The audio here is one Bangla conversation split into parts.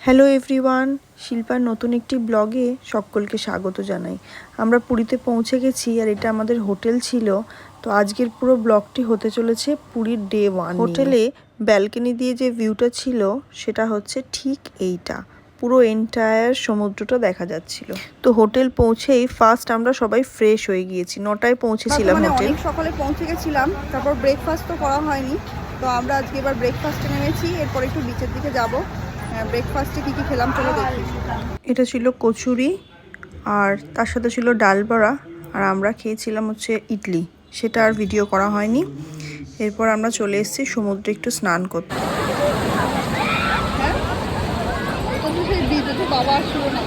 হ্যালো এভরিওয়ান শিল্পার নতুন একটি ব্লগে সকলকে স্বাগত জানাই। আমরা পুরীতে পৌঁছে গেছি আর এটা আমাদের হোটেল ছিল। তো আজকের পুরো ব্লগটি হতে চলেছে পুরীর ডে ওয়ান হোটেলে ব্যালকনি দিয়ে যে ভিউটা ছিল সেটা হচ্ছে ঠিক এইটা। পুরো এন্টায়ার সমুদ্রটা দেখা যাচ্ছিল। তো হোটেল পৌঁছেই ফার্স্ট আমরা সবাই ফ্রেশ হয়ে গিয়েছি। নটায় পৌঁছেছিলাম মানে হোটেল অনেক সকালে পৌঁছে গেছিলাম তারপর ব্রেকফাস্ট তো করা হয়নি। তো আমরা আজকে এবার ব্রেকফাস্টে নেমেছি এরপর একটু বিচের দিকে যাব। ব্রেকফাস্টে কি কি খেলাম চলো দেখি। এটা ছিল কচুরি আর তার সাথে ছিল ডাল বড়া আর আমরা খেয়েছিলাম হচ্ছে ইডলি। সেটা আর ভিডিও করা হয়নি। এরপর আমরা চলে এসেছি সমুদ্রে একটু স্নান করতে। হ্যাঁ? বাবা না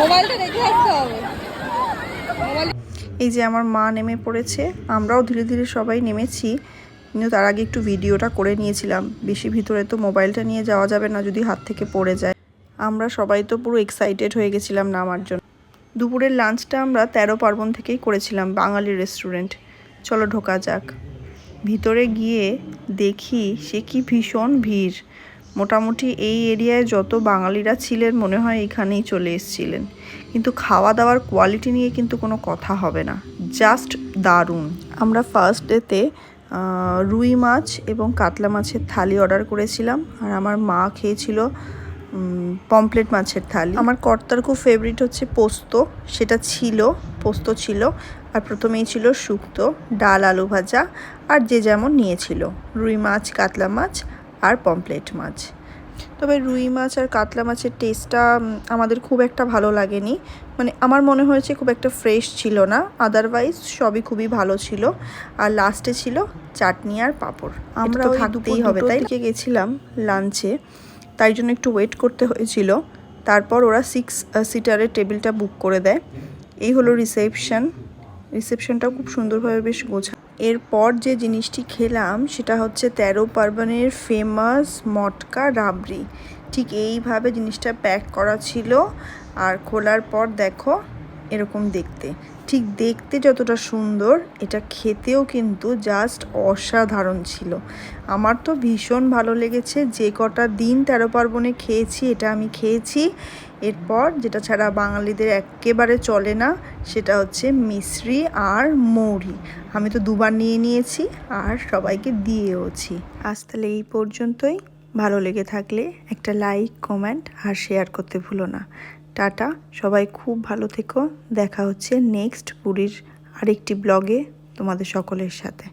মোবাইলটা রেখে আসতে হবে। এই যে আমার মা নেমে পড়েছে আমরাও ধীরে ধীরে সবাই নেমেছি। কিন্তু তার আগে একটু ভিডিওটা করে নিয়েছিলাম। বেশি ভিতরে তো মোবাইলটা নিয়ে যাওয়া যাবে না যদি হাত থেকে পড়ে যায়। আমরা সবাই তো পুরো এক্সাইটেড হয়ে গেছিলাম নামার জন্য। দুপুরের লাঞ্চটা আমরা তেরো পার্বণ থেকেই করেছিলাম বাঙালি রেস্টুরেন্ট চলো ঢোকা যাক। ভিতরে গিয়ে দেখি সে কি ভীষণ ভিড়। মোটামুটি এই এরিয়ায় যত বাঙালিরা ছিলেন মনে হয় এখানেই চলে এসেছিলেন। কিন্তু খাওয়া দাওয়ার কোয়ালিটি নিয়ে কিন্তু কোনো কথা হবে না। জাস্ট দারুণ। আমরা ফার্স্ট ডেতে রুই মাছ এবং কাতলা মাছের থালি অর্ডার করেছিলাম। আর আমার মা খেয়েছিল পমপ্লেট মাছের থালি। আমার কর্তার খুব ফেভারিট হচ্ছে পোস্ত। সেটা ছিল, পোস্ত ছিল। আর প্রথমেই ছিল শুক্তো, ডাল, আলু ভাজা। আর যে যেমন নিয়েছিল, রুই মাছ, কাতলা মাছ আর পমপ্লেট মাছ। তবে রুই মাছ আর কাতলা মাছের টেস্টটা আমাদের খুব একটা ভালো লাগেনি। মানে আমার মনে হয়েছে খুব একটা ফ্রেশ ছিল না। আদারওয়াইজ সবই খুবই ভালো ছিল। আর লাস্টে ছিল চাটনি আর পাঁপড়। আমরা থাকতেই হবে, তাই গেছিলাম লাঞ্চে তাই জন্য একটু ওয়েট করতে হয়েছিল। তারপর ওরা সিক্স সিটারের টেবিলটা বুক করে দেয়। এই হলো রিসেপশন রিসেপশনটাও খুব সুন্দরভাবে বেশ গোছা এরপর যে জিনিসটি খেলাম সেটা হচ্ছে তেরো পার্বণের ফেমাস মটকা রাবড়ি। ঠিক এইভাবে জিনিসটা প্যাক করা ছিল। আর খোলার পর দেখো এরকম দেখতে। ঠিক দেখতে যতটা সুন্দর, এটা খেতেও কিন্তু জাস্ট অসাধারণ ছিল। আমার তো ভীষণ ভালো লেগেছে, যে কটা দিন তেরো পার্বণে খেয়েছি, এটা আমি খেয়েছি। এরপর যেটা ছাড়া বাঙালিদের একেবারে চলে না, সেটা হচ্ছে মিশ্রি আর মৌরি। আমি তো দুবার নিয়ে নিয়েছি আর সবাইকে দিয়েওছি। আজ তাহলে এই পর্যন্তই। ভালো লেগে থাকলে একটা লাইক কমেন্ট আর শেয়ার করতে ভুলো না। টাটা সবাই খুব ভালো থেকো। দেখা হচ্ছে নেক্সট পুরীর আরেকটি ব্লগে তোমাদের সকলের সাথে।